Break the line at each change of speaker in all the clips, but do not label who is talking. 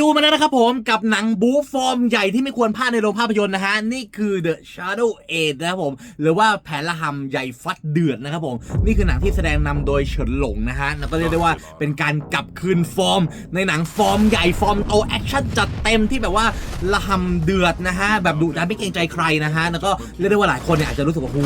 ดูมาแล้วนะครับผมกับหนังบู๊ฟอร์มใหญ่ที่ไม่ควรพลาดในโรงภาพยนตร์นะฮะ นี่คือ The Shadow Age นะครับผม หรือว่าแผนละหำใหญ่ฟัดเดือดนะครับผม นี่คือหนังที่แสดงนำโดยเฉินหลงนะฮะแล้วก็เรียกได้ว่าเป็นการกลับคืนฟอร์ม ในหนังฟอร์มใหญ่ฟอร์มโตแอคชั่นจัดเต็มที่แบบว่าละหำเดือดนะฮะแบบดุดันไม่เกรงใจใครนะฮะแล้วก็เรียกได้ว่าหลายคนเนี่ยอาจจะรู้สึกว่าหู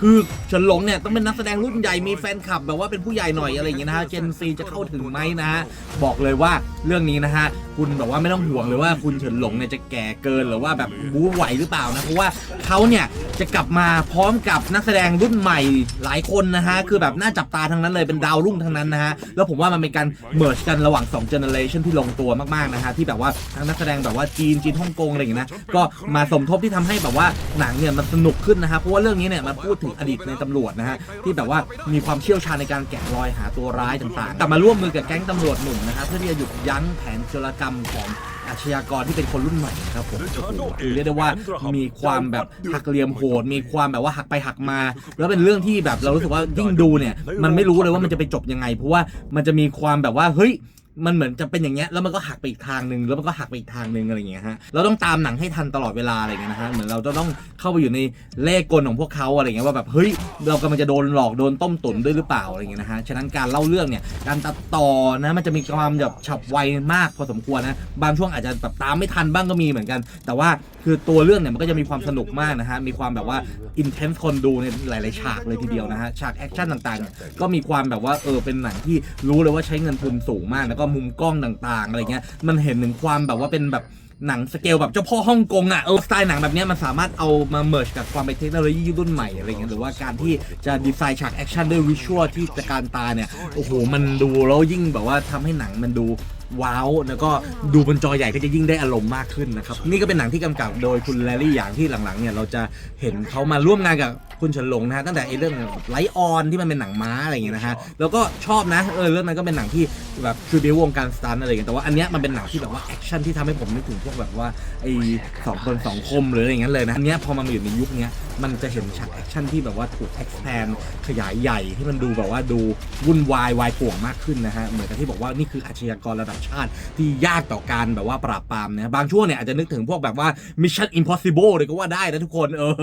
คือเฉินหลงเนี่ยต้องเป็นนักแสดงรุ่นใหญ่มีแฟนคลับแบบว่าเป็นผู้ใหญ่หน่อยอะไรอย่างเงี้ยนะฮะเจนซีจะเข้าถึงไหมนะฮะบอกเลยว่าเรื่องนี้นะฮะคุณแบบว่าไม่ต้องห่วงเลยว่าคุณเฉินหลงเนี่ยจะแก่เกินหรือว่าแบบบู๊ไหวหรือเปล่านะเพราะว่าเขาเนี่ย จะกลับมาพร้อมกับนักแสดงรุ่นใหม่หลายคนนะฮะ คือแบบน่าจับตาทั้งนั้นเลยเป็นดาวรุ่งทั้งนั้นนะฮะ แล้วผมว่ามันเป็นการเมิร์ชกันระหว่าง2เจเนอเรชันที่ลงตัวมากๆนะฮะ ที่แบบว่าทั้งนักแสดงแบบว่าจีนจีนฮ่องกงอะไรอย่างเงี้ยนะ ก็มาสมทบที่ทำให้แบบว่าหนังเนี่ยมันสนุกขึ้นนะฮะเพราะว่าเรื่องนี้เนี่ยมันพูดถึงอดีตในตำรวจนะฮะที่แบบว่ามีความเชี่ยวชาญในการแกะรอยหาตัวร้ายต่างๆกลับมาร่วมมือกับแก๊งตำรวจหนุ่มนะฮะเพื่อที่จะหยุดยั้งแผนโจรกรรมของ อาชญากรที่เป็นคนรุ่นใหม่นะครับผมโอ้โหคือเรียกได้ว่ามีความแบบหักเหลี่ยมโหด มีความแบบว่าหักไปหักมา แล้วเป็นเรื่องที่แบบเรารู้สึกว่ายิ่งดูเนี่ย มันไม่รู้เลยว่ามันจะไปจบยังไง เพราะว่ามันจะมีความแบบว่าเฮ้ย มันเหมือนจะเป็นอย่างเงี้ยแล้วมันก็หักไปอีกทางหนึ่งแล้วมันก็หักไปอีกทางหนึ่งอะไรอย่างเงี้ยฮะเราต้องตามหนังให้ทันตลอดเวลาอะไรอย่างเงี้ยนะฮะเหมือนเราจะต้องเข้าไปอยู่ในเลขกลของพวกเขาอะไรอย่างเงี้ยว่าแบบเฮ้ยเรากำลังจะโดนหลอกโดนต้มตุ๋นด้วยหรือเปล่าอะไรอย่างเงี้ยนะฮะฉะนั้นการเล่าเรื่องเนี่ยการตัดต่อนะมันจะมีความแบบฉับไวมากพอสมควรนะบางช่วงอาจจะแบบตามไม่ทันบ้างก็มีเหมือนกัน แต่ว่าคือตัวเรื่องเนี่ยมันก็จะมีความสนุกมากนะฮะมีความแบบว่าอินเทนส์คนดูในหลาย ๆ ฉากเลยทีเดียวนะฮะฉากแอคชั่นต่างๆเนี่ยก็มีความแบบว่าเออเป็นหนังที่รู้เลยว่าใช้เงินทุนสูงมากแล้วก็มุมกล้องต่างๆอะไรเงี้ยมันเห็นถึงความแบบว่าเป็นแบบหนังสเกลแบบเจ้าพ่อฮ่องกงอะเออสไตล์หนังแบบนี้มันสามารถเอามาเมิร์ชกับความเป็นเทคโนโลยีรุ่นใหม่อะไรเงี้ยหรือว่าการที่จะดีไซน์ฉากแอคชั่นด้วยวิชวลที่ตะการตาเนี่ยโอ้โหมันดูแล้วยิ่งแบบว่าทำให้หนังมันดูว้าวแล้วก็ดูบนจอใหญ่ก็จะยิ่งได้อารมณ์มากขึ้นนะครับนี่ก็เป็นหนังที่กำกับโดยคุณแลลี่อย่างที่หลังๆเนี่ยเราจะเห็นเขามาร่วมงานกับ คุณเฉินหลงนะฮะตั้งแต่ไอ้เรื่องไลออนที่มันเป็นหนังม้าอะไรอย่างเงี้ยนะฮะแล้วก็ชอบนะเออเรื่องนั้นก็เป็นหนังที่แบบคือบิววงการสตันท์อะไรอย่างเงี้ยแต่ว่าอันเนี้ยมันเป็นหนังที่แบบว่าแอคชั่นที่ทำให้ผมนึกถึงพวกแบบว่าไอ้สองคนสองคมหรืออะไรอย่างเงี้ยเลยนะอันเนี้ยพอมันมาอยู่ในยุคเนี้ยมันจะเห็นฉากแอคชั่นที่แบบว่าถูก expand ขยายใหญ่ที่มันดูแบบว่าดูวุ่นวายวายป่วงมากขึ้นนะฮะเหมือนกับที่บอกว่านี่คืออาชญากรระดับชาติที่ยากต่อการแบบว่าปราบปรามนะบางช่วงเนี่ยอาจจะนึกถึงพวกแบบว่า Mission Impossible เลยก็ว่าได้นะทุกคนเออ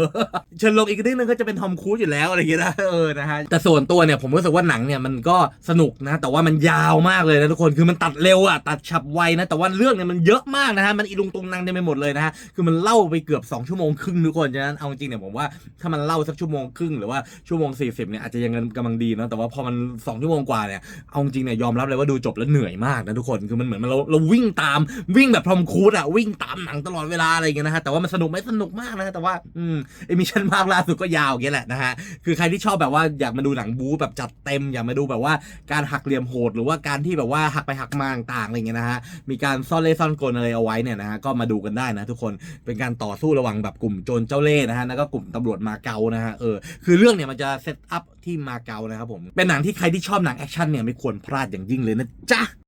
เชิญลงอีกนิดนึงก็จะเป็นทอมครูซอยู่แล้วอะไรอย่างเงี้ยนะเออนะฮะแต่ส่วนตัวเนี่ยผมรู้สึกว่าหนังเนี่ยมันก็สนุกนะ แต่ว่ามันยาวมากเลยนะทุกคนคือมันตัดเร็วอะตัดฉับไวนะแต่ว่าเรื่องเนี่ยมันเยอะมากนะฮะมันอีลุงตุงนังเต็มไปหมดเลยนะฮะคือมันเล่าไปเกือบ 2 ชั่วโมงครึ่งทุกคนฉะนั้นเอาจริงเนี่ยผมว่าถ้ามันเล่าสักชั่วโมงครึ่งหรือว่าชั่วโมง 40เนี่ยอาจจะยังกำลังดีนะแต่ว่าพอมัน 2 ชั่วโมงกว่าเนี่ยเอาจริงเนี่ยยอมรับเลยว่าดูจบแล้วเหนื่อยมากนะทุกคนคือมันเหมือนเราเราวิ่งตามวิ่งแบบทอมครูซอะวิ่งตามหนังตลอดเวลาอะไรอย่างเงี้ยนะฮะแต่ว่ามันสนุกไหมสนุกมากนะแต่ว่าอืมเอมิชันภาคล่าสุดก็ยาวเงี้ยแหละนะฮะคือใครที่ชอบแบบว่าอยากมาดูหนังบู๊แบบจัดเต็มอยากมาดูแบบว่าการหักเหลี่ยมโหด หรือว่าการที่แบบว่าหักไปหักมาต่างๆอะไรเงี้ยนะฮะมีการซ่อนเล่ซ่อนกลอะไรเอาไว้เนี่ยนะฮะก็มาดูกันได้นะทุกคนเป็นการต่อสู้ระหว่างแบบกลุ่มโจรเจ้าเล่ห์นะฮะแล้วก็กลุ่มตำรวจมาเก๊านะฮะเออคือเรื่องเนี่ยมันจะเซตอัพที่มาเก๊านะครับผมเป็นหนังที่ใครที่ชอบหนังแอคชั่นเนี่ยไม่ควรพลาดอย่างยิ่งเลยนะจ๊ะ